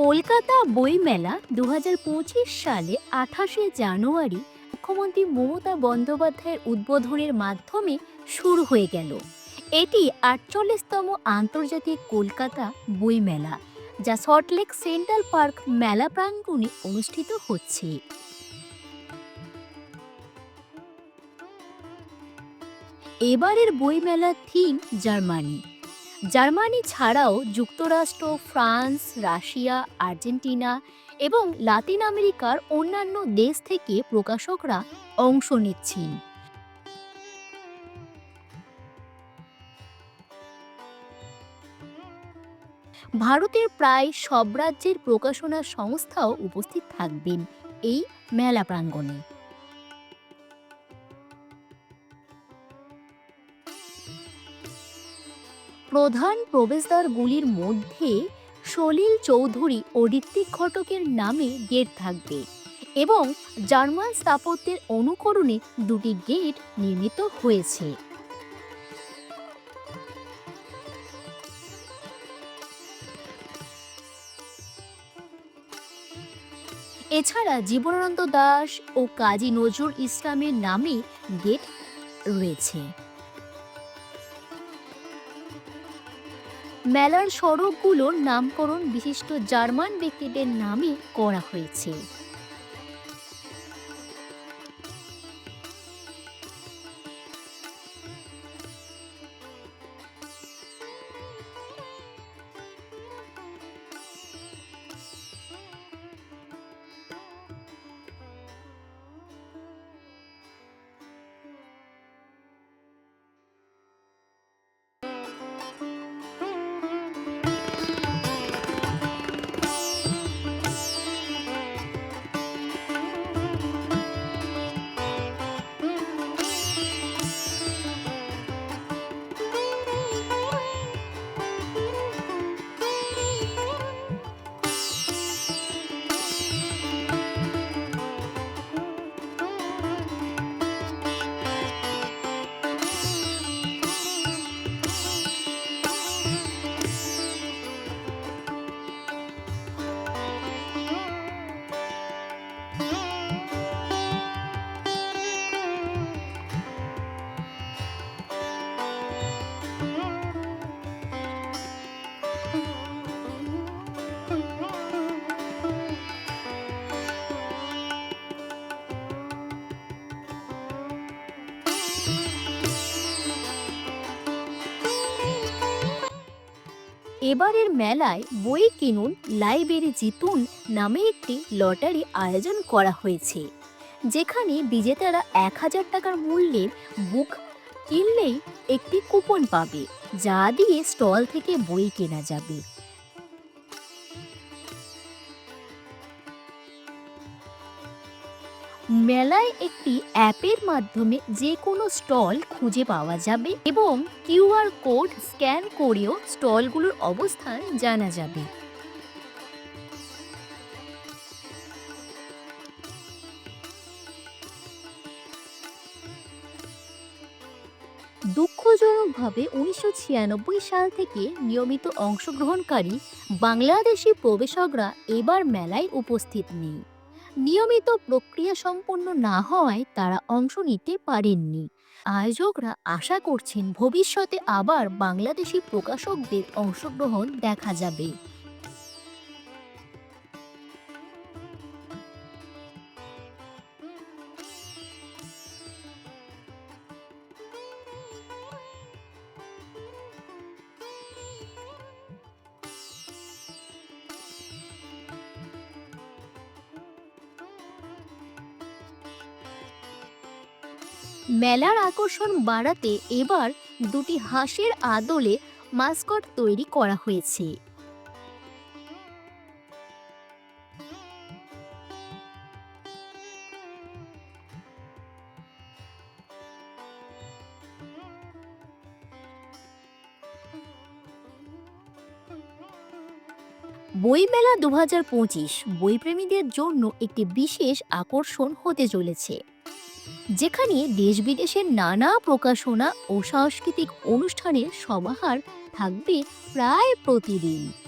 কলকাতা বইমেলা দু হাজার পঁচিশ সালে আঠাশে জানুয়ারি মুখ্যমন্ত্রী মমতা বন্দ্যোপাধ্যায়ের উদ্বোধনের মাধ্যমে শুরু হয়ে গেল। এটি আটচল্লিশতম আন্তর্জাতিক কলকাতা বইমেলা, যা সল্টলেক সেন্ট্রাল পার্ক মেলা প্রাঙ্গণে অনুষ্ঠিত হচ্ছে। এবারের বইমেলার থিম জার্মানি। জার্মানি ছাড়াও যুক্তরাষ্ট্র, ফ্রান্স, রাশিয়া, আর্জেন্টিনা এবং লাতিন আমেরিকার অন্যান্য দেশ থেকে প্রকাশকরা অংশ নিচ্ছেন। ভারতের প্রায় সব রাজ্যের প্রকাশনা সংস্থাও উপস্থিত থাকবেন এই মেলা প্রাঙ্গণে। প্রধান প্রবেশদ্বারগুলির মধ্যে সলিল চৌধুরী ও ঋত্বিক ঘটকের নামে গেট থাকবে এবং জার্মান স্থাপত্যের অনুকরণে দুটি গেট নির্মিত হয়েছে। এছাড়া জীবনানন্দ দাস ও কাজী নজরুল ইসলামের নামে গেট রয়েছে। মেলার সড়কগুলোর নামকরণ বিশিষ্ট জার্মান ব্যক্তিদের নামে করা হয়েছে। এবারের মেলায় বই কিনুন লাইব্রেরি জিতুন নামে একটি লটারি আয়োজন করা হয়েছে, যেখানে বিজেতারা এক হাজার টাকার মূল্যের বুক কিনলেই একটি কুপন পাবে, যা দিয়ে স্টল থেকে বই কেনা যাবে। মেলায় একটি অ্যাপের মাধ্যমে যে কোনো স্টল খুঁজে পাওয়া যাবে এবং কিউআর কোড স্ক্যান করেও স্টলগুলোর অবস্থান জানা যাবে। দুঃখজনকভাবে উনিশশো ছিয়ানব্বই সাল থেকে নিয়মিত অংশগ্রহণকারী বাংলাদেশি প্রবেশকরা এবার মেলায় উপস্থিত নেই। নিয়মিত প্রক্রিয়া সম্পন্ন না হওয়ায় তারা অংশ নিতে পারেননি। আয়োজকরা আশা করছেন ভবিষ্যতে আবার বাংলাদেশি প্রকাশকদের অংশগ্রহণ দেখা যাবে। মেলার আকর্ষণ বাড়াতে এবার দুটি হাঁসের আদলে মাস্কট তৈরি করা হয়েছে। বইমেলা দু হাজার পঁচিশ বইপ্রেমীদের জন্য একটি বিশেষ আকর্ষণ হতে চলেছে। যেখানে দেশ বিদেশের নানা প্রকাশনা ও সাংস্কৃতিক অনুষ্ঠানের সমাহার থাকবে প্রায় প্রতিদিন।